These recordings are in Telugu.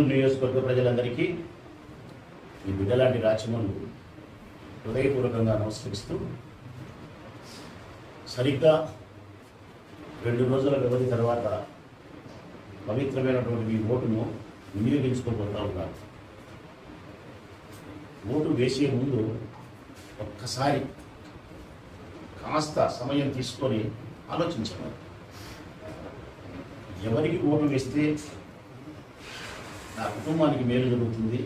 ప్రొద్దుటూరు నియోజకవర్గ ప్రజలందరికీ ఈ బిడ్డలాంటి రాచమల్లు హృదయపూర్వకంగా నమస్కరిస్తూ సరిగ్గా రెండు రోజుల వ్యవధి తర్వాత పవిత్రమైనటువంటి మీ ఓటును వినియోగించుకోబోతా ఉన్నారు. ఓటు వేసే ముందు ఒక్కసారి కాస్త సమయం తీసుకొని ఆలోచించండి. ఎవరికి ఓటు వేస్తే నా కుటుంబానికి మేలు జరుగుతుంది.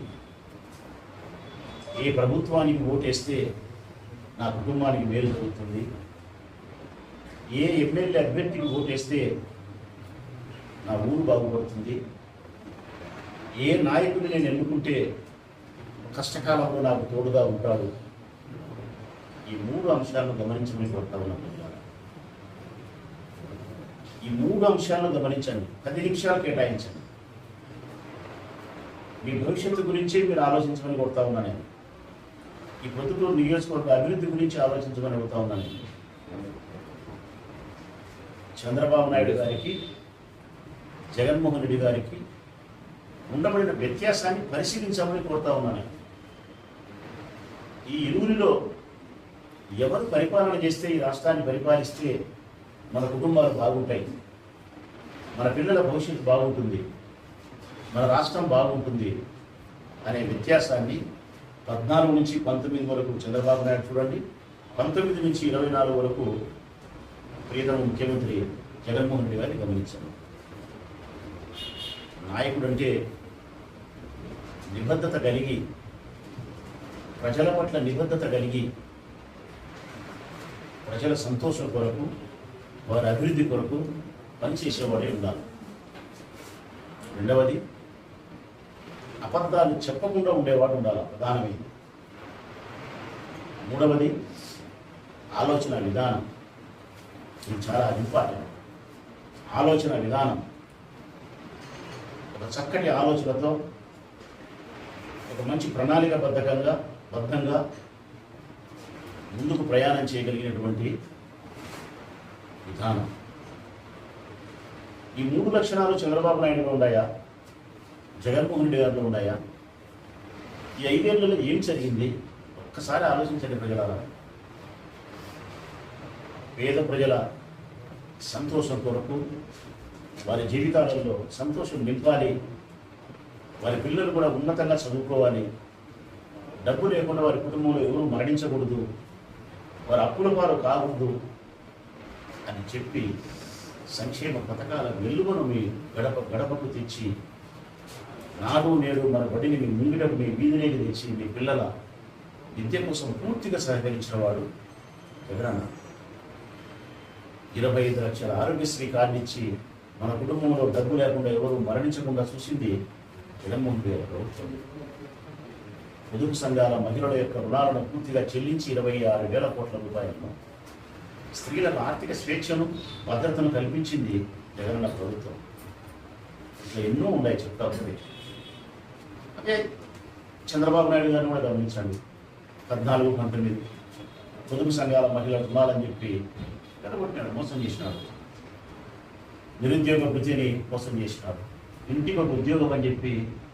ఏ ప్రభుత్వానికి ఓటేస్తే నా కుటుంబానికి మేలు జరుగుతుంది. ఏ ఎమ్మెల్యే అభ్యర్థికి ఓటేస్తే నా ఊరు బాగుపడుతుంది. ఏ నాయకుడిని నేను ఎన్నుకుంటే కష్టకాలంలో నాకు తోడుగా ఉంటాడు. ఈ మూడు అంశాలను గమనించమని కోరుతా ఉన్నా ఈ మూడు అంశాలను గమనించండి. పది నిమిషాలు కేటాయించండి. మీ భవిష్యత్తు గురించి మీరు ఆలోచించమని కొడతా ఉన్నాను నేను. ఈ ప్రొద్దుటూరు నియోజకవర్గ అభివృద్ధి గురించి ఆలోచించమని కొడతా ఉన్నాను చంద్రబాబు నాయుడు గారికి జగన్మోహన్ రెడ్డి గారికి ఉండబడిన వ్యత్యాసాన్ని పరిశీలించమని కోరుతా ఉన్నాను ఈ ఇరువురిలో ఎవరు పరిపాలన చేస్తే ఈ రాష్ట్రాన్ని పరిపాలిస్తే మన కుటుంబాలు బాగుంటాయి. మన పిల్లల భవిష్యత్తు బాగుంటుంది. మన రాష్ట్రం బాగుంటుంది అనే వ్యత్యాసాన్ని పద్నాలుగు నుంచి పంతొమ్మిది వరకు చంద్రబాబు నాయుడు చూడండి. పంతొమ్మిది నుంచి ఇరవై నాలుగు వరకు ప్రియతమ ముఖ్యమంత్రి జగన్మోహన్ రెడ్డి గారిని గమనించాను నాయకుడు అంటే నిబద్ధత కలిగి ప్రజల పట్ల నిబద్ధత కలిగి ప్రజల సంతోషం కొరకు వారి అభివృద్ధి కొరకు పనిచేసేవాడే ఉండాలి. రెండవది అబద్ధాలు చెప్పకుండా ఉండేవాడు ఉండాలి ప్రధానమైంది మూడవది ఆలోచన విధానం. ఇది చాలా ఇంపార్టెంట్. ఆలోచన విధానం. ఒక చక్కటి ఆలోచనతో ఒక మంచి ప్రణాళికబద్ధకంగా బద్ధంగా ముందుకు ప్రయాణం చేయగలిగినటువంటి విధానం. ఈ మూడు లక్షణాలు చంద్రబాబు నాయుడులో ఉన్నాయా? జగన్మోహన్ రెడ్డి గారిలో ఉన్నాయా? ఈ ఐదేళ్ళలో ఏం జరిగింది? ఒక్కసారి ఆలోచించండి ప్రజలారా. పేద ప్రజల సంతోషం కొరకు వారి జీవితాలలో సంతోషం నింపాలి. వారి పిల్లలు కూడా ఉన్నతంగా చదువుకోవాలి. డబ్బు లేకుండా వారి కుటుంబంలో ఎవరు మరణించకూడదు. వారి అప్పుల వారు కాకూడదు అని చెప్పి సంక్షేమ పథకాల వెలుగును మీ గడప గడపకు తెచ్చి నాడు నేడు మన బడిని మీ ముంగిటకు మీ వీధినేకి తెచ్చి మీ పిల్లల విద్య కోసం పూర్తిగా సహకరించిన వాడు జగనన్న ఇరవై ఐదు లక్షల ఆరోగ్యశ్రీ కార్డు ఇచ్చి మన కుటుంబంలో డబ్బు లేకుండా ఎవరు మరణించకుండా చూసింది జగన్మోహన్ రెడ్డి ప్రభుత్వం. పొదుపు సంఘాల మహిళల యొక్క రుణాలను పూర్తిగా చెల్లించి ఇరవై ఆరు వేల కోట్ల రూపాయలను స్త్రీలకు ఆర్థిక స్వేచ్ఛను భద్రతను కల్పించింది జగనన్న ప్రభుత్వం. ఇట్లా ఎన్నో ఉన్నాయి చెప్తా చంద్రబాబు నాయుడు గారిని కూడా గమనించండి. పద్నాలుగు పంతొమ్మిది పొదుపు సంఘాల మహిళల రుణాలని చెప్పి ఎడగొట్టినాడు మోసం చేసినాడు. నిరుద్యోగ వృద్ధిని మోసం చేసినాడు. ఇంటికి ఒక ఉద్యోగం అని చెప్పి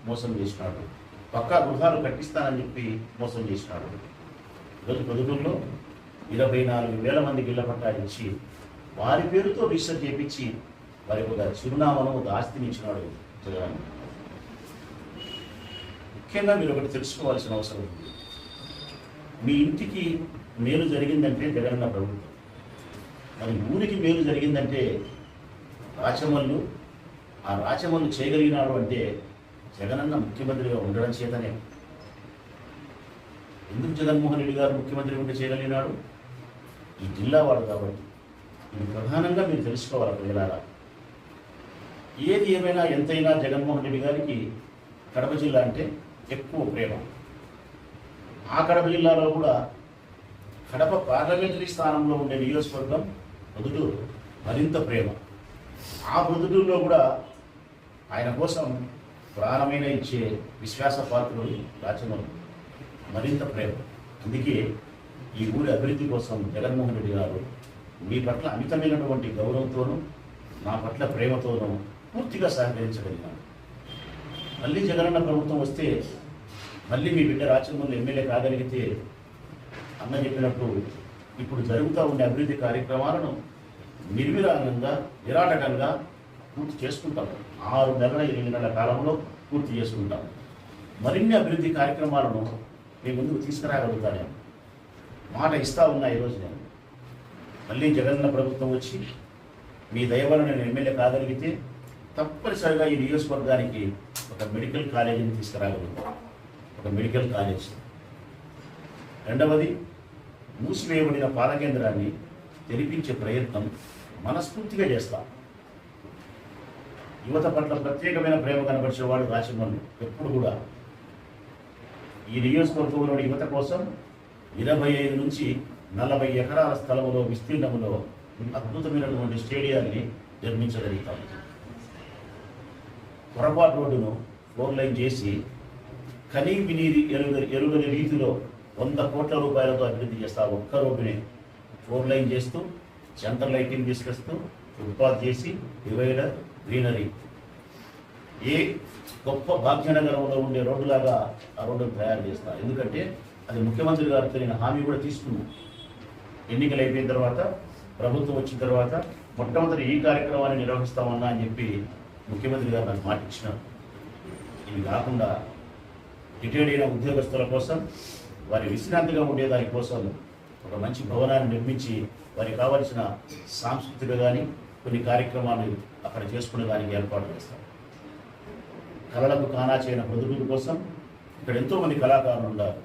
మోసం చేసినాడు. పక్కా గృహాలు కట్టిస్తానని చెప్పి మోసం చేసినాడు. ఈరోజు పొదుపుల్లో ఇరవై నాలుగు వేల మంది ఇళ్ళ పట్టాలు ఇచ్చి వారి పేరుతో రిజిస్టర్ చేపించి వారికి ఒక చిరునామాను ఒక ఆస్తిని ఇచ్చినాడు జగన్. ముఖ్యంగా మీరు ఒకటి తెలుసుకోవాల్సిన అవసరం ఉంది. మీ ఇంటికి మేలు జరిగిందంటే జగనన్న ప్రభుత్వం. మరి ఊరికి మేలు జరిగిందంటే రాచమల్లు ఆ రాచమల్లు చేయగలిగినాడు అంటే జగనన్న ముఖ్యమంత్రిగా ఉండడం చేతనే. ఎందుకు జగన్మోహన్ రెడ్డి గారు ముఖ్యమంత్రి ఉంటే చేయగలిగినాడు? ఈ జిల్లా వాడు కాబట్టి. ఇది ప్రధానంగా మీరు తెలుసుకోవాలి ప్రజలారా ఏది ఏమైనా ఎంతైనా జగన్మోహన్ రెడ్డి గారికి కడప జిల్లా అంటే ఎక్కువ ప్రేమ. ఆ కడప జిల్లాలో కూడా కడప పార్లమెంటరీ స్థానంలో ఉండే నియోజకవర్గం పొదుటూరు మరింత ప్రేమ. ఆ మృదుడులో కూడా ఆయన కోసం ప్రాణమైన ఇచ్చే విశ్వాస విశ్వాసపాత్రుడు రాచమల్లి మరింత ప్రేమ. అందుకే ఈ ఊరి అభివృద్ధి కోసం జగన్మోహన్ రెడ్డి గారు మీ పట్ల అమితమైనటువంటి గౌరవంతోనూ నా పట్ల ప్రేమతోనూ పూర్తిగా సహకరించగలిగినాను మళ్ళీ జగనన్న ప్రభుత్వం వస్తే మళ్ళీ మీ బిడ్డ రాచమల్లి ఎమ్మెల్యే కాగలిగితే అన్న చెప్పినట్టు ఇప్పుడు జరుగుతూ ఉండే అభివృద్ధి కార్యక్రమాలను నిర్విరాగంగా నిరాటకంగా పూర్తి చేసుకుంటాం. ఆరు నెలల ఎనిమిది నెలల కాలంలో పూర్తి చేసుకుంటాం. మరిన్ని అభివృద్ధి కార్యక్రమాలను మీ ముందుకు తీసుకురాగలుగుతా నేను మాట ఇస్తా ఉన్నా ఈరోజు నేను. మళ్ళీ జగన్న ప్రభుత్వం వచ్చి మీ దయవల్ల నేను ఎమ్మెల్యే కాగలిగితే తప్పనిసరిగా ఈ నియోజకవర్గానికి ఒక మెడికల్ కాలేజీని తీసుకురాగలుగుతాను ఒక మెడికల్ కాలేజ్. రెండవది మూసివేయబడిన పాలకేంద్రాన్ని తెరిపించే ప్రయత్నం మనస్ఫూర్తిగా చేస్తాం. యువత పట్ల ప్రత్యేకమైన ప్రేమ కనబరిచేవాడు రాజమౌళి ఎప్పుడు కూడా. ఈ నియోజకవర్గంలోని యువత కోసం ఇరవై ఐదు నుంచి నలభై ఎకరాల స్థలంలో విస్తీర్ణంలో అద్భుతమైనటువంటి స్టేడియాన్ని నిర్మించగలుగుతాం. పొరపాటు రోడ్డును ఫోర్ లైన్ చేసి కనీ వినీది ఎరుగని ఎరుగని రీతిలో వంద కోట్ల రూపాయలతో అభివృద్ధి చేస్తా ఒక్క రోడ్డుని ఫోర్ లైన్ చేస్తూ సెంటర్ లైటింగ్ తీసుకొస్తూ ఫుట్పాత్ చేసి డివైడర్ గ్రీనరీ. ఏ గొప్ప భాగ్యనగరంలో ఉండే రోడ్డులాగా ఆ రోడ్డును తయారు చేస్తా. ఎందుకంటే అది ముఖ్యమంత్రి గారితో నేను హామీ కూడా తీసుకున్నాను ఎన్నికలు అయిపోయిన తర్వాత ప్రభుత్వం వచ్చిన తర్వాత మొట్టమొదటి ఈ కార్యక్రమాన్ని నిర్వహిస్తామన్నా అని చెప్పి ముఖ్యమంత్రి గారు నాకు మాటిచ్చినారు ఇవి కాకుండా రిటైర్డ్ అయిన ఉద్యోగస్తుల కోసం వారి విశ్రాంతిగా ఉండే దాని కోసం ఒక మంచి భవనాన్ని నిర్మించి వారికి కావలసిన సాంస్కృతిక కానీ కొన్ని కార్యక్రమాలు అక్కడ చేసుకునే దానికి ఏర్పాటు చేస్తాం. కళలకు కానా చేయని ప్రతిభుల కోసం ఇక్కడ ఎంతోమంది కళాకారులు ఉన్నారు.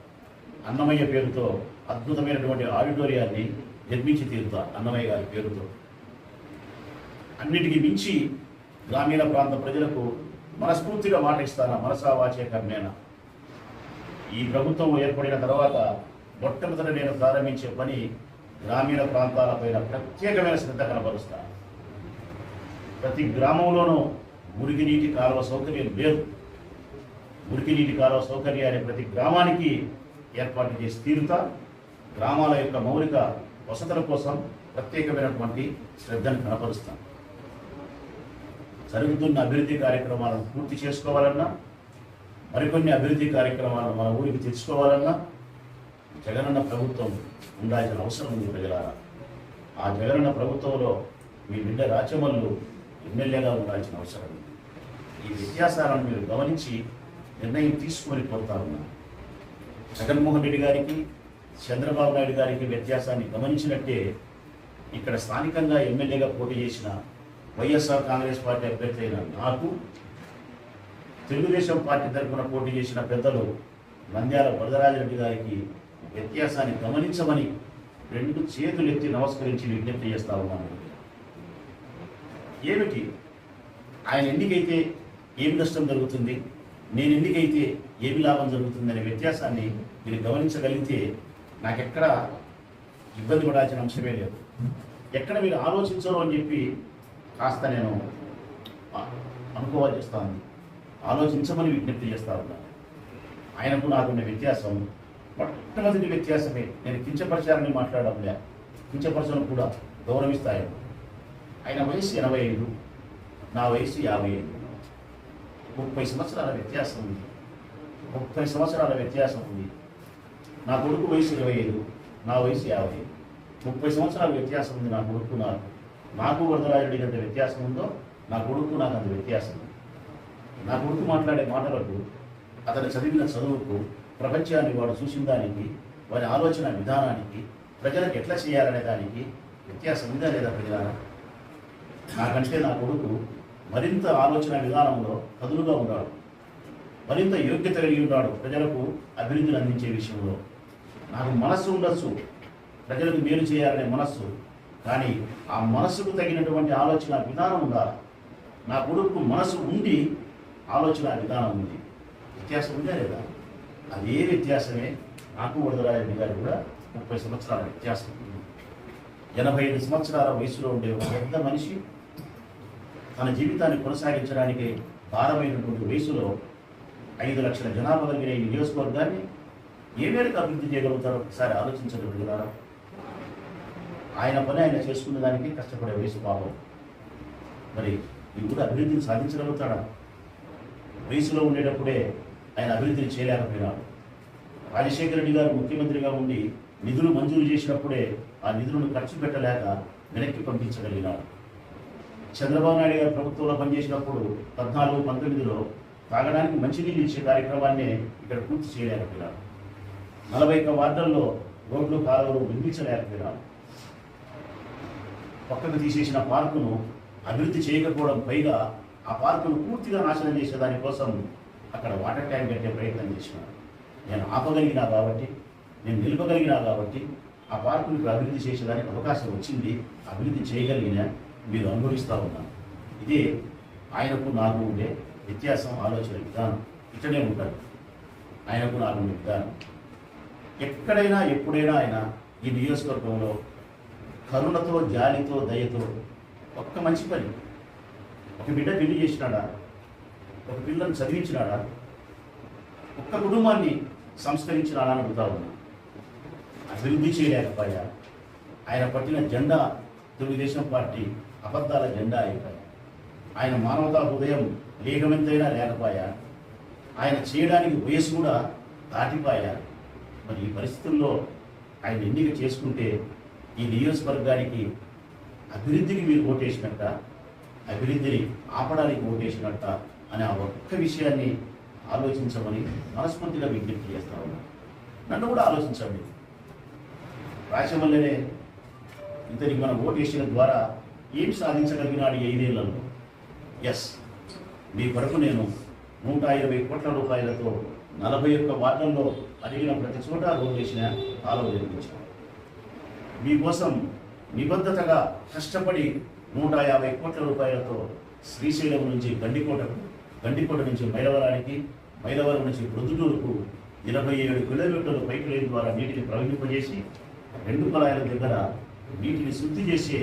అన్నమయ్య పేరుతో అద్భుతమైనటువంటి ఆడిటోరియాన్ని నిర్మించి తీరుతా అన్నమయ్య గారి పేరుతో. అన్నిటికీ మించి గ్రామీణ ప్రాంత ప్రజలకు మనస్ఫూర్తిగా మాట ఇస్తారా మనసా వాచే కర్మేనా? ఈ ప్రభుత్వం ఏర్పడిన తర్వాత మొట్టమొదట నేను ప్రారంభించే పని గ్రామీణ ప్రాంతాలపైన ప్రత్యేకమైన శ్రద్ధ కనబరుస్తాను ప్రతి గ్రామంలోనూ మురికినీటి కాలువ సౌకర్యం లేదు. మురికినీటి కాలువ సౌకర్యాన్ని ప్రతి గ్రామానికి ఏర్పాటు చేసి తీరుతా. గ్రామాల యొక్క మౌలిక వసతుల కోసం ప్రత్యేకమైనటువంటి శ్రద్ధను కనపరుస్తాం జరుగుతున్న అభివృద్ధి కార్యక్రమాలను పూర్తి చేసుకోవాలన్నా మరికొన్ని అభివృద్ధి కార్యక్రమాలను మన ఊరికి తెచ్చుకోవాలన్నా జగనన్న ప్రభుత్వం ఉండాల్సిన అవసరం ఉంది ప్రజలారా. ఆ జగనన్న ప్రభుత్వంలో మీ బిడ్డ రాచమల్లు ఎమ్మెల్యేగా ఉండాల్సిన అవసరం ఉంది. ఈ వ్యత్యాసాలను మీరు గమనించి నిర్ణయం తీసుకొని కోరుతా ఉన్నాను జగన్మోహన్ రెడ్డి గారికి చంద్రబాబు నాయుడు గారికి వ్యత్యాసాన్ని గమనించినట్టే ఇక్కడ స్థానికంగా ఎమ్మెల్యేగా పోటీ చేసిన వైఎస్ఆర్ కాంగ్రెస్ పార్టీ అభ్యర్థి అయిన నాకు తెలుగుదేశం పార్టీ తరఫున పోటీ చేసిన పెద్దలు నంద్యాల వరదరాజరెడ్డి గారికి వ్యత్యాసాన్ని గమనించమని రెండు చేతులు ఎత్తి నమస్కరించి విజ్ఞప్తి చేస్తా ఉన్నాను. ఏమిటి? ఆయన ఎన్నికైతే ఏమి నష్టం జరుగుతుంది? నేను ఎన్నికైతే ఏమి లాభం జరుగుతుంది అనే వ్యత్యాసాన్ని మీరు గమనించగలిగితే నాకెక్కడ ఇబ్బంది పడాల్సిన అంశమే లేదు. ఎక్కడ మీరు ఆలోచించరు అని చెప్పి కాస్త నేను అ- అనుకోవాలి ఉంది. ఆలోచించమని విజ్ఞప్తి చేస్తా ఉన్నాను ఆయనకు నాకున్న వ్యత్యాసం మొట్టమొదటి వ్యత్యాసమే. నేను కించపరిచారని మాట్లాడడంలే కించపరచడం కూడా గౌరవిస్తాను ఆయన వయసు ఎనభై ఐదు నా వయసు యాభై ఐదు. ముప్పై సంవత్సరాల వ్యత్యాసం ఉంది. ముప్పై సంవత్సరాల వ్యత్యాసం ఉంది. నా కొడుకు వయసు ఇరవై ఐదు నా వయసు యాభై ముప్పై సంవత్సరాల వ్యత్యాసం ఉంది నా కొడుకు నాకు. నాకు వరదరాయుడికి అంత వ్యత్యాసం ఉందో నా కొడుకు నాకు అంత వ్యత్యాసం ఉంది నా కొడుకు మాట్లాడే మాటలకు అతను చదివిన చదువుకు ప్రపంచాన్ని వాడు చూసిన దానికి వారి ఆలోచన విధానానికి ప్రజలకు ఎట్లా చేయాలనే దానికి వ్యత్యాసం ఉందా లేదా ప్రజలారా? నాకంటే నా కొడుకు మరింత ఆలోచన విధానంలో కదులుగా ఉన్నాడు. మరింత యోగ్యత కలిగి ఉన్నాడు ప్రజలకు అభివృద్ధిని అందించే విషయంలో. నాకు మనస్సు ఉండొచ్చు ప్రజలకు మేలు చేయాలనే మనస్సు కానీ ఆ మనస్సుకు తగినటువంటి ఆలోచన విధానం ఉండాలి. నా కొడుకు మనసు ఉండి ఆలోచన విధానం ఉంది. వ్యత్యాసం ఉందా లేదా? అదే వ్యత్యాసమే? నాకు వరదరాజరెడ్డి గారు కూడా ముప్పై సంవత్సరాల వ్యత్యాసం ఉంది. ఎనభై ఐదు సంవత్సరాల వయసులో ఉండే ఒక పెద్ద మనిషి తన జీవితాన్ని కొనసాగించడానికి భారమైనటువంటి వయసులో ఐదు లక్షల జనాభా కలిగిన ఈ నియోజకవర్గాన్ని ఏ మేరకు అభివృద్ధి చేయగలుగుతారో ఒకసారి ఆలోచించగలుగుతారా ఆయన పని ఆయన చేసుకునే దానికి కష్టపడే వయసు పాపం. మరి ఇది కూడా అభివృద్ధిని సాధించగలుగుతాడా? వయసులో ఉండేటప్పుడే ఆయన అభివృద్ధిని చేయలేకపోయినాడు రాజశేఖర రెడ్డి గారు ముఖ్యమంత్రిగా ఉండి నిధులు మంజూరు చేసినప్పుడే ఆ నిధులను ఖర్చు పెట్టలేక వెనక్కి పంపించగలిగినాడు. చంద్రబాబు నాయుడు గారు ప్రభుత్వంలో పనిచేసినప్పుడు పద్నాలుగు పంతొమ్మిదిలో తాగడానికి మంచినీళ్ళు ఇచ్చే కార్యక్రమాన్ని ఇక్కడ పూర్తి చేయలేకపోయినాడు. నలభై ఒక్క వార్డుల్లో రోడ్లు కాలువలు నిర్మించలేకపోయినాడు. పక్కకు తీసేసిన పార్కును అభివృద్ధి చేయకపోవడం పైగా ఆ పార్కును పూర్తిగా నాశనం చేసే దానికోసం అక్కడ వాటర్ ట్యాంక్ పెట్టే ప్రయత్నం చేసినాను నేను ఆపగలిగినా కాబట్టి నేను నిలపగలిగినా కాబట్టి ఆ పార్కును ఇప్పుడు అభివృద్ధి చేసేదానికి అవకాశం వచ్చింది అభివృద్ధి చేయగలిగిన మీరు అనుభవిస్తూ ఉన్నాను. ఇదే ఆయనకు నాకు ఉండే వ్యత్యాసం ఆలోచన విధానం. ఇట్లనే ఉంటారు ఆయనకు నాకు ఉండే విధానం. ఎక్కడైనా ఎప్పుడైనా ఆయన ఈ నియోజకవర్గంలో కరుణతో జాలితో దయతో ఒక్క మంచి పని ఒక బిడ్డ పెళ్ళి చేసినాడా? ఒక పిల్లని చదివించినాడా? ఒక్క కుటుంబాన్ని సంస్కరించినాడా అని అడుగుతా ఉన్నా. అభివృద్ధి చేయలేకపోయా? ఆయన పట్టిన జెండా తెలుగుదేశం పార్టీ అబద్ధాల జెండా అయిపోయా. ఆయన మానవతా హృదయం లేఖమెంతైనా లేకపోయా? ఆయన చేయడానికి వయసు కూడా దాటిపోయా? మరి ఈ పరిస్థితుల్లో ఆయన ఎన్నిక చేసుకుంటే ఈ నియోజకవర్గానికి అభివృద్ధికి మీరు ఓటేసినట్ట? అభివృద్ధిని ఆపడానికి ఓటేసినట్ట అనే ఆ ఒక్క విషయాన్ని ఆలోచించమని మనస్ఫూర్తిగా విజ్ఞప్తి చేస్తా ఉన్నాను నన్ను కూడా ఆలోచించండి. రాచమల్లనే ఇతనికి మనం ఓటేసిన ద్వారా ఏం సాధించగలిగినాడు ఐదేళ్ళలో? ఎస్ మీ కొరకు నేను నూట ఇరవై కోట్ల రూపాయలతో నలభై ఒక్క వార్డుల్లో అడిగిన ప్రతి చోట రోడ్ వేసిన కాలువ నిర్మించాను మీకోసం నిబద్ధతగా కష్టపడి నూట యాభై కోట్ల రూపాయలతో శ్రీశైలం నుంచి గండికోటకు గండికోట నుంచి మైలవరానికి మైలవరం నుంచి ప్రొద్దుటూరుకు ఇరవై ఏడు కిలోమీటర్ల పైపు లైన్ ద్వారా నీటిని ప్రవహింపజేసి రెండు కుళాయిల దగ్గర నీటిని శుద్ధి చేసే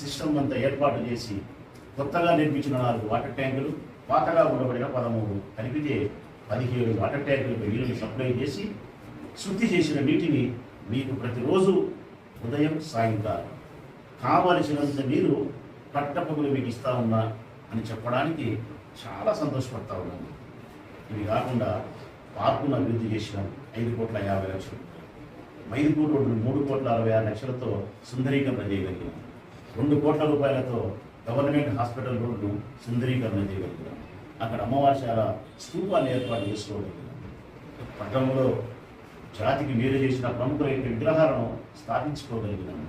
సిస్టమ్ అంతా ఏర్పాటు చేసి కొత్తగా నిర్మించిన నాలుగు వాటర్ ట్యాంకులు పాతగా ఉండబడిన పదమూడు కలిపితే పదిహేడు వాటర్ ట్యాంకులకు నీళ్ళని సప్లై చేసి శుద్ధి చేసిన నీటిని మీకు ప్రతిరోజు ఉదయం సాయంకాలం కావలసినంత నీరు పట్టపగులు మీకు ఇస్తా ఉన్నా అని చెప్పడానికి చాలా సంతోషపడతా ఉన్నాను. ఇవి కాకుండా పార్కును అభివృద్ధి చేసిన ఐదు కోట్ల యాభై లక్షలు మైదుపూర్ రోడ్డు మూడు కోట్ల అరవై ఆరు లక్షలతో సుందరీకరణ చేయగలిగినాం. రెండు కోట్ల రూపాయలతో గవర్నమెంట్ హాస్పిటల్ రోడ్డు సుందరీకరణ చేయగలిగినాం. అక్కడ అమ్మవారి శాల స్థూపాన్ని ఏర్పాటు చేసుకోగలిగాం పట్టణంలో జాతికి వేరు చేసిన ప్రముఖుల యొక్క విగ్రహాలను స్థాపించుకోగలిగినాము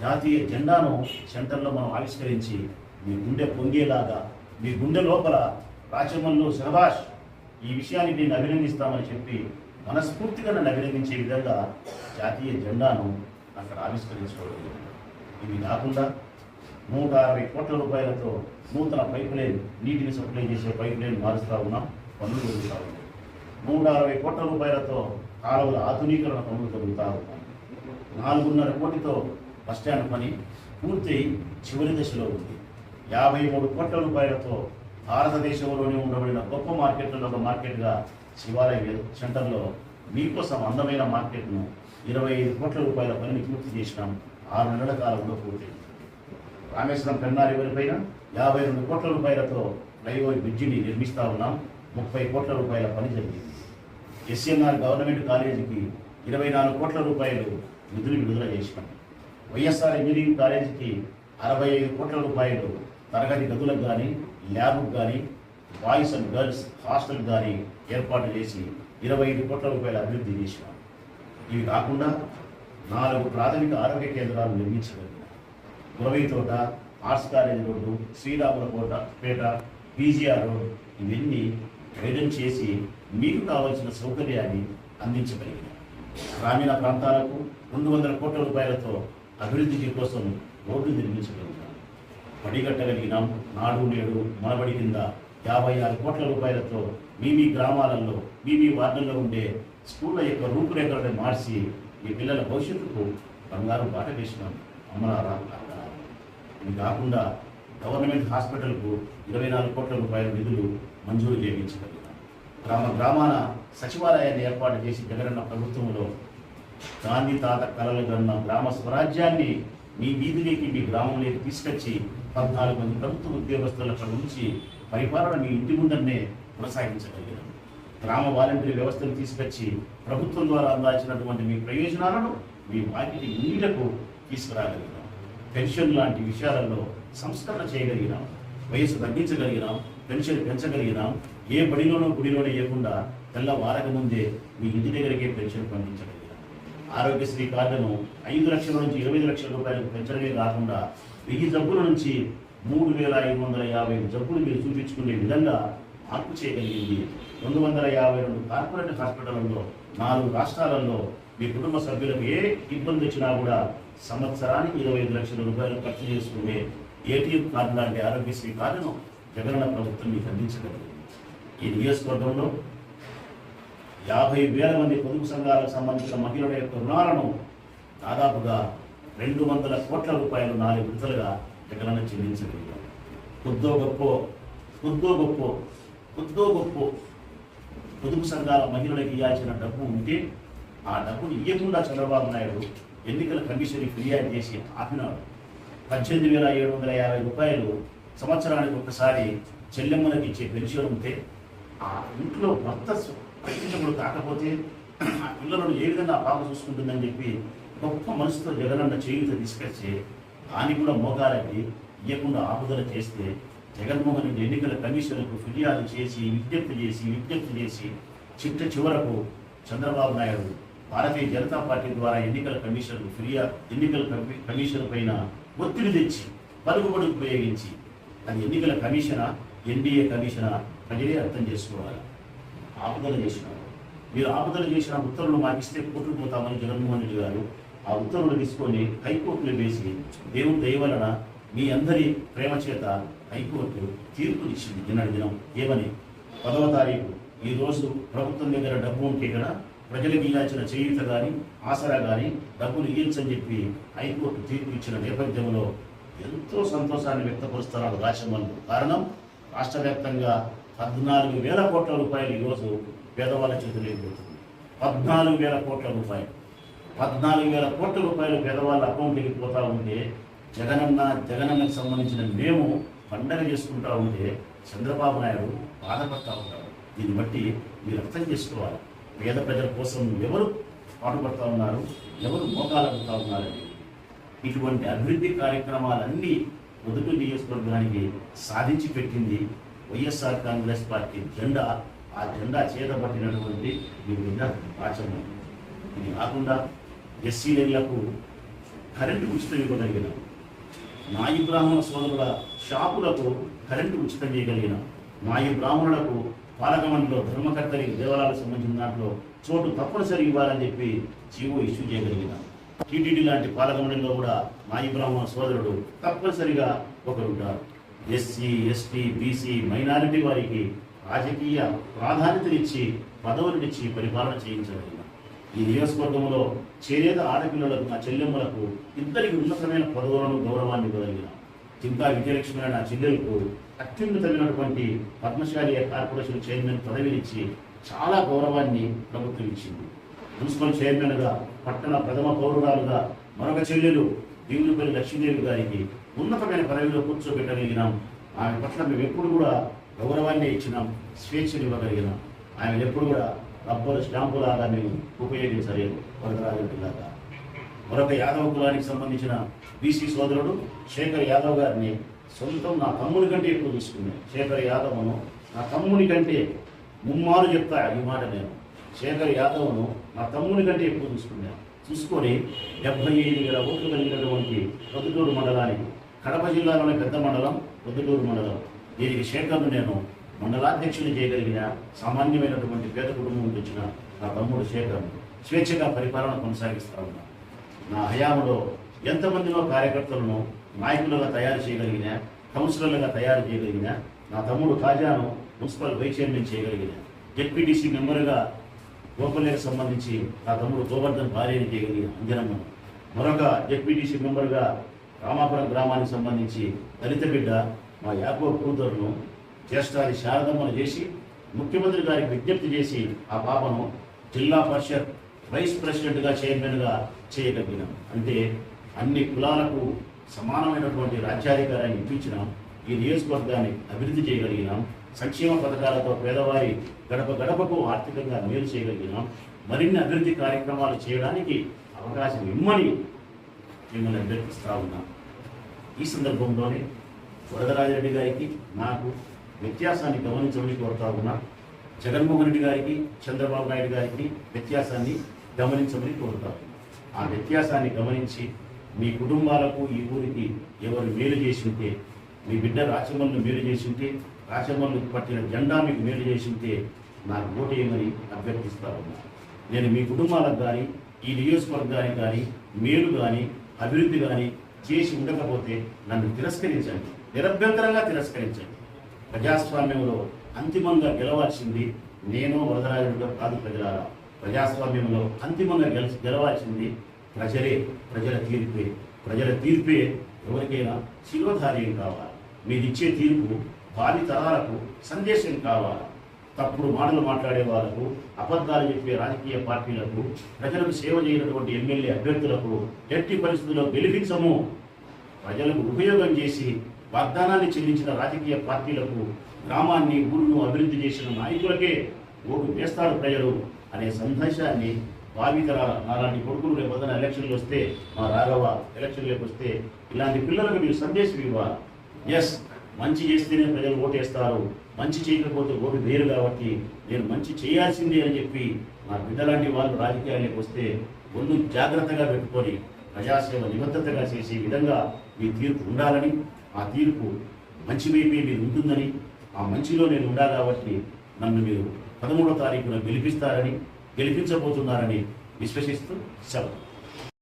జాతీయ జెండాను సెంటర్లో మనం ఆవిష్కరించి మీ గుండె పొంగేలాగా మీ గుండె లోపల రాచమల్లు శహబాష్ ఈ విషయాన్ని నేను అభినందిస్తామని చెప్పి మనస్ఫూర్తిగా నన్ను అభినందించే విధంగా జాతీయ జెండాను అక్కడ ఆవిష్కరించుకోవడం ఇవి కాకుండా నూట అరవై కోట్ల రూపాయలతో నూతన పైప్ లైన్ నీటిని సప్లై చేసే పైప్ లైన్ మారుస్తూ ఉన్నాం పనులు జరుగుతూ ఉన్నాయి. నూట అరవై కోట్ల రూపాయలతో కాలువల ఆధునీకరణ పనులు జరుగుతూ ఉన్నాయి. నాలుగున్నర కోటితో బస్టాండ్ పని పూర్తి చివరి దశలో ఉంది. యాభై మూడు కోట్ల రూపాయలతో భారతదేశంలోనే ఉండబడిన గొప్ప మార్కెట్లలో ఒక మార్కెట్గా శివాలయ సెంటర్లో మీకోసం అందమైన మార్కెట్ను ఇరవై ఐదు కోట్ల రూపాయల పనిని పూర్తి చేసినాం. ఆరు నెలల కాలంలో పూర్తయింది. రామేశ్వరం కన్నారి పైన యాభై రెండు కోట్ల రూపాయలతో ఫ్లైఓవర్ బ్రిడ్జిని నిర్మిస్తా ఉన్నాం. ముప్పై కోట్ల రూపాయల పని జరిగింది. ఎస్ఎన్ఆర్ గవర్నమెంట్ కాలేజీకి ఇరవై నాలుగు కోట్ల రూపాయలు నిధులు విడుదల చేసినాం. వైఎస్ఆర్ ఇంజనీరింగ్ కాలేజీకి అరవై ఐదు కోట్ల రూపాయలు తరగతి గదులకు కానీ ల్యాబ్కు కానీ బాయ్స్ అండ్ గర్ల్స్ హాస్టల్ కానీ ఏర్పాటు చేసి ఇరవై ఐదు కోట్ల రూపాయల అభివృద్ధి చేసినాం ఇవి కాకుండా నాలుగు ప్రాథమిక ఆరోగ్య కేంద్రాలు నిర్మించగలిగిన గురవై తోట ఆర్ట్స్ కాలేజ్ రోడ్డు శ్రీరాముల కోట పేట పీజీఆర్ రోడ్ ఇవన్నీ గైడెన్స్ చేసి మీకు కావాల్సిన సౌకర్యాన్ని అందించగలిగిన గ్రామీణ ప్రాంతాలకు రెండు వందల కోట్ల రూపాయలతో అభివృద్ధికి కోసం రోడ్లు నిర్మించగలుగుతాం పడిగట్టగలిగినాం నాడు నేడు మనబడి కింద యాభై ఆరు కోట్ల రూపాయలతో మీ మీ గ్రామాలలో మీ మీ వార్డుల్లో ఉండే స్కూళ్ళ యొక్క రూపురేఖలను మార్చి ఈ పిల్లల భవిష్యత్తుకు బంగారు బాట వేసినాం. అమరారా ఇది కాకుండా గవర్నమెంట్ హాస్పిటల్కు ఇరవై నాలుగు కోట్ల రూపాయల నిధులు మంజూరు చేయించగలిగినాం గ్రామ గ్రామాన సచివాలయాన్ని ఏర్పాటు చేసి జగనన్న ప్రభుత్వంలో గాంధీ తాత కలలు కన్న గ్రామ స్వరాజ్యాన్ని మీ వీధిలోకి మీ గ్రామంలోకి తీసుకొచ్చి పద్నాలుగు మంది ప్రభుత్వ ఉద్యోగస్తుల అక్కడ ఉంచి పరిపాలన మీ ఇంటి ముందరనే కొనసాగించగలిగారు. గ్రామ వాలంటీర్ వ్యవస్థను తీసుకొచ్చి ప్రభుత్వం ద్వారా అందాల్సినటువంటి మీ ప్రయోజనాలను మీ వాకిటి నీళ్ళకు తీసుకురాగలిగినాం. పెన్షన్ లాంటి విషయాలలో సంస్కరణ చేయగలిగినాం. వయసు తగ్గించగలిగినాం. పెన్షన్ పెంచగలిగినాం. ఏ బడిలోనో గుడిలోనో ఇవ్వకుండా తెల్ల వారక ముందే మీ ఇంటి దగ్గరికే పెన్షన్ పంపించగలిగినాం ఆరోగ్యశ్రీ కార్డును ఐదు లక్షల నుంచి ఇరవై లక్షల రూపాయలకు పెంచడమే కాకుండా వెయ్యి జబ్బుల నుంచి మూడు వేల ఐదు వందల యాభై జబ్బులు మీరు చూపించుకునే విధంగా మార్పు చేయగలిగింది. రెండు వందల యాభై రెండు కార్పొరేట్ హాస్పిటల్లో నాలుగు రాష్ట్రాలలో మీ కుటుంబ సభ్యులకు ఏ ఇబ్బంది వచ్చినా కూడా సంవత్సరానికి ఇరవై ఐదు లక్షల రూపాయలు ఖర్చు చేసుకునే ఏటీఎం కార్డు లాంటి ఆరోగ్యశ్రీ కార్డును జగనన్న ప్రభుత్వం మీకు అందించగలిగింది. ఈ నియోజకవర్గంలో యాభై వేల మంది పొదుపు సంఘాలకు సంబంధించిన మహిళల యొక్క రుణాలను దాదాపుగా రెండు వందల కోట్ల రూపాయలు నాలుగు విడతలుగా జగనన్న చెల్లించగలిగారు కొద్దో గొప్ప కొద్దో గొప్ప కొద్దో గొప్ప పొదుపు సంఘాల మహిళలకు ఇవ్వాల్సిన డబ్బు ఉంటే ఆ డబ్బును ఇవ్వకుండా చంద్రబాబు నాయుడు ఎన్నికల కమిషన్ ఫిర్యాదు చేసి ఆపినాడు. పద్దెనిమిది వేల ఏడు వందల యాభై రూపాయలు సంవత్సరానికి ఒకసారి చెల్లెమ్మలకు ఇచ్చే పెన్షన్ ఉంటే ఆ ఇంట్లో భర్త ప్రకటించబడు కాకపోతే ఆ పిల్లలను ఏ విధంగా ఆ పాప చూసుకుంటుందని చెప్పి గొప్ప మనసుతో జగనన్న చేయుత తీసుకొచ్చి దాన్ని కూడా మోకాలకి ఇవ్వకుండా ఆపుదల చేస్తే జగన్మోహన్ రెడ్డి ఎన్నికల కమిషన్కు ఫిర్యాదు చేసి విజ్ఞప్తి చేసి విజ్ఞప్తి చేసి చిట్ట చివరకు చంద్రబాబు నాయుడు భారతీయ జనతా పార్టీ ద్వారా ఎన్నికల కమిషన్ ఫిర్యాదు ఎన్నికల కమి- కమిషన్ పైన ఒత్తిడి తెచ్చి పలుకుబడి ఉపయోగించి అది ఎన్నికల కమిషనా ఎన్డీఏ కమిషనా ప్రజలే అర్థం చేసుకోవాలి. ఆపుదల చేసినారు. మీరు ఆపుదల చేసిన ఉత్తర్వులు మాకిస్తే కొట్టుకుపోతామని జగన్మోహన్ రెడ్డి గారు ఆ ఉత్తర్వులు తీసుకొని హైకోర్టులు వేసి దేవుని దయవలన మీ అందరి ప్రేమ చేత హైకోర్టు తీర్పునిచ్చింది నిన్నటి దినం. ఏమని? పదవ తారీఖు. ఈ ప్రభుత్వం దగ్గర డబ్బు ఉంటే కదా ప్రజలకు ఇవ్వాల్సిన చేయూత కానీ ఆసరా కానీ డబ్బులు ఇయ్యొచ్చని చెప్పి హైకోర్టు తీర్పు ఇచ్చిన నేపథ్యంలో ఎంతో సంతోషాన్ని వ్యక్తపరుస్తున్నారు రాష్ట్రంలో కారణం రాష్ట్ర వ్యాప్తంగా పద్నాలుగు వేల కోట్ల రూపాయలు ఈరోజు పేదవాళ్ళ చేతులు అయిపోతుంది. పద్నాలుగు వేల కోట్ల రూపాయలు. పద్నాలుగు వేల కోట్ల రూపాయలు పేదవాళ్ళ అకౌంట్కి పోతా ఉంటే జగనన్న జగనన్నకు సంబంధించిన మేము పండగ చేసుకుంటా ఉంటే చంద్రబాబు నాయుడు బాధపడతా ఉంటారు దీన్ని బట్టి మీరు అర్థం చేసుకోవాలి. పేద ప్రజల కోసం ఎవరు పాటుపడతా ఉన్నారు ఎవరు మోకాలడుతూ ఉన్నారని ఇటువంటి అభివృద్ధి కార్యక్రమాలన్నీ మొదటి నియోజకవర్గానికి సాధించి పెట్టింది వైఎస్ఆర్ కాంగ్రెస్ పార్టీ జెండా ఆ జెండా చేతబట్టినటువంటి మీ బిడ్డ ఆచరణ. ఇది కాకుండా ఎస్సీలకు కరెంటు ఉచితం ఇవ్వగలిగిన నాయి బ్రాహ్మణ సోదరుల షాపులకు కరెంటు ఉచితం చేయగలిగిన నాయి బ్రాహ్మణులకు పాలకమండలిలో ధర్మకర్తరి దేవాలయాలకు సంబంధించిన దాంట్లో చోటు తప్పనిసరి ఇవ్వాలని చెప్పి జీవో ఇష్యూ చేయగలిగిన. టీటీడీ లాంటి పాలకమండలిలో కూడా నాయి బ్రాహ్మణ సోదరుడు తప్పనిసరిగా ఒకరు ఉంటారు ఎస్సీ ఎస్టీ బీసీ మైనారిటీ వారికి రాజకీయ ప్రాధాన్యతనిచ్చి పదవులనిచ్చి పరిపాలన చేయించగలిగిన. ఈ నియోజకవర్గంలో చేనేత ఆడపిల్లలకు నా చెల్లెమ్మలకు ఇద్దరికి ఉన్నతమైన పదవులను గౌరవాన్ని ఇవ్వగలిగిన. చింతా విజయలక్ష్మి నా చెల్లెలకు అత్యున్నతమైనటువంటి పద్మశాలి కార్పొరేషన్ చైర్మన్ పదవినిచ్చి చాలా గౌరవాన్ని ప్రభుత్వం ఇచ్చింది. మున్సిపల్ చైర్మన్గా పట్టణ ప్రథమ పౌరురాలుగా మరొక చెల్లెలు దేవునిపల్లి లక్ష్మీదేవి గారికి ఉన్నతమైన పదవిలో కూర్చోబెట్టగలిగినాం. ఆమె పట్ల మేము ఎప్పుడు కూడా గౌరవాన్ని ఇచ్చినాం స్వేచ్ఛను ఇవ్వగలిగినాం. ఆమె ఎప్పుడు కూడా రబ్బరు స్టాంపు లాగా మేము ఉపయోగించలేదు వరదరాజులాగా మరొక యాదవ కులానికి సంబంధించిన బీసీ సోదరుడు శేఖర్ యాదవ్ గారిని సొంతం నా తమ్ముడి కంటే ఎక్కువ చూసుకున్నాను శేఖర్ యాదవ్ను నా తమ్ముని కంటే ముమ్మారు చెప్తా ఈ మాట నేను. శేఖర్ యాదవ్ను నా తమ్ముని కంటే ఎక్కువ చూసుకున్నాను చూసుకొని డెబ్బై ఐదు వేల ఓట్లు కలిగినటువంటి పొద్దుటూరు మండలానికి కడప జిల్లాలోని పెద్ద మండలం పొద్దుటూరు మండలం. దీనికి శేఖర్ను నేను మండలాధ్యక్షుని చేయగలిగిన సామాన్యమైనటువంటి పేద కుటుంబం వచ్చిన నా తమ్ముడు శేఖర్. స్వేచ్ఛగా పరిపాలన కొనసాగిస్తా ఉన్నా. నా హయాంలో ఎంతమందిలో కార్యకర్తలను నాయకులుగా తయారు చేయగలిగిన కౌన్సిలర్లుగా తయారు చేయగలిగిన నా తమ్ముడు ఖాజాను మున్సిపల్ వైస్ చైర్మన్ చేయగలిగిన జెడ్పీటీసీ మెంబర్గా గోపల్యకు సంబంధించి నా తమ్ముడు గోవర్ధన్ భార్యని చేయగలిగిన అంజనమ్మను. మరొక జెడ్పీటీసీ మెంబర్గా రామాపురం గ్రామానికి సంబంధించి దళిత బిడ్డ మా యాకో కూతురును జ్యేష్ఠాది శారదమ్మను చేసి ముఖ్యమంత్రి గారికి విజ్ఞప్తి చేసి ఆ పాపను జిల్లా పరిషత్ వైస్ ప్రెసిడెంట్గా చైర్మన్గా చేయగలిగినాం. అంటే అన్ని కులాలకు సమానమైనటువంటి రాజ్యాధికారాన్ని ఇప్పించినాం. ఈ నియోజకవర్గాన్ని అభివృద్ధి చేయగలిగినాం. సంక్షేమ పథకాలతో పేదవారి గడప గడపకు ఆర్థికంగా మేలు చేయగలిగినాం. మరిన్ని అభివృద్ధి కార్యక్రమాలు చేయడానికి అవకాశం ఇమ్మని మిమ్మల్ని అభ్యర్థిస్తూ ఉన్నాం ఈ సందర్భంలోనే వరదరాజరెడ్డి గారికి నాకు వ్యత్యాసాన్ని గమనించమని కోరుతా ఉన్నా జగన్మోహన్ రెడ్డి గారికి చంద్రబాబు నాయుడు గారికి వ్యత్యాసాన్ని గమనించమని కోరుతా ఆ వ్యత్యాసాన్ని గమనించి మీ కుటుంబాలకు ఈ ఊరికి ఎవరు మేలు చేసి ఉంటే మీ బిడ్డ రాచమల్లు మేలు చేసి ఉంటే రాచమల్లు పట్టిన జెండా మీకు మేలు చేసి ఉంటే నాకు ఓటేయమని అభ్యర్థిస్తా ఉన్నా. నేను మీ కుటుంబాలకు కానీ ఈ నియోజకవర్గానికి కానీ మేలు కానీ అభివృద్ధి కానీ చేసి ఉండకపోతే నన్ను తిరస్కరించండి. నిరభ్యంతరంగా తిరస్కరించండి. ప్రజాస్వామ్యంలో అంతిమంగా గెలవాల్సింది నేను వరదరాజుడిగా కాదు ప్రజలారా. ప్రజాస్వామ్యంలో అంతిమంగా గెల గెలవాల్సింది ప్రజలే ప్రజల తీర్పే ప్రజల తీర్పే ఎవరికైనా శిరోధార్యం కావాలి. మీరిచ్చే తీర్పు భావి తరాలకు సందేశం కావాలి. తప్పుడు మాటలు మాట్లాడే వాళ్ళకు అబద్ధాలు చెప్పే రాజకీయ పార్టీలకు ప్రజలకు సేవ చేయనటువంటి ఎమ్మెల్యే అభ్యర్థులకు ఎట్టి పరిస్థితుల్లో గెలిపించము ప్రజలకు ఉపయోగం చేసి వాగ్దానాన్ని చెల్లించిన రాజకీయ పార్టీలకు గ్రామాన్ని ఊరును అభివృద్ధి చేసిన నాయకులకే ఓటు వేస్తారు ప్రజలు అనే సందేశాన్ని భావితర నాలాంటి కొడుకులు రేపు పొద్దున ఎలక్షన్లు వస్తే మా రాఘవ ఎలక్షన్లోకి వస్తే ఇలాంటి పిల్లలకు మీరు సందేశం ఇవ్వాలి. ఎస్ మంచి చేస్తేనే ప్రజలు ఓటేస్తారు. మంచి చేయకపోతే ఓటు వేరు కాబట్టి నేను మంచి చేయాల్సిందే అని చెప్పి మా బిడ్డలాంటి వాళ్ళు రాజకీయాలకు వస్తే ఒళ్ళు జాగ్రత్తగా పెట్టుకొని ప్రజాసేవ నిబద్ధతగా చేసే విధంగా మీ తీర్పు ఉండాలని ఆ తీర్పు మంచి వైపే మీరు ఉంటుందని ఆ మంచిలో నేను ఉండా కాబట్టి నన్ను మీరు పదమూడో తారీఖున గెలిపిస్తారని గెలిపించబోతున్నారని విశ్వసిస్తూ సెలవు.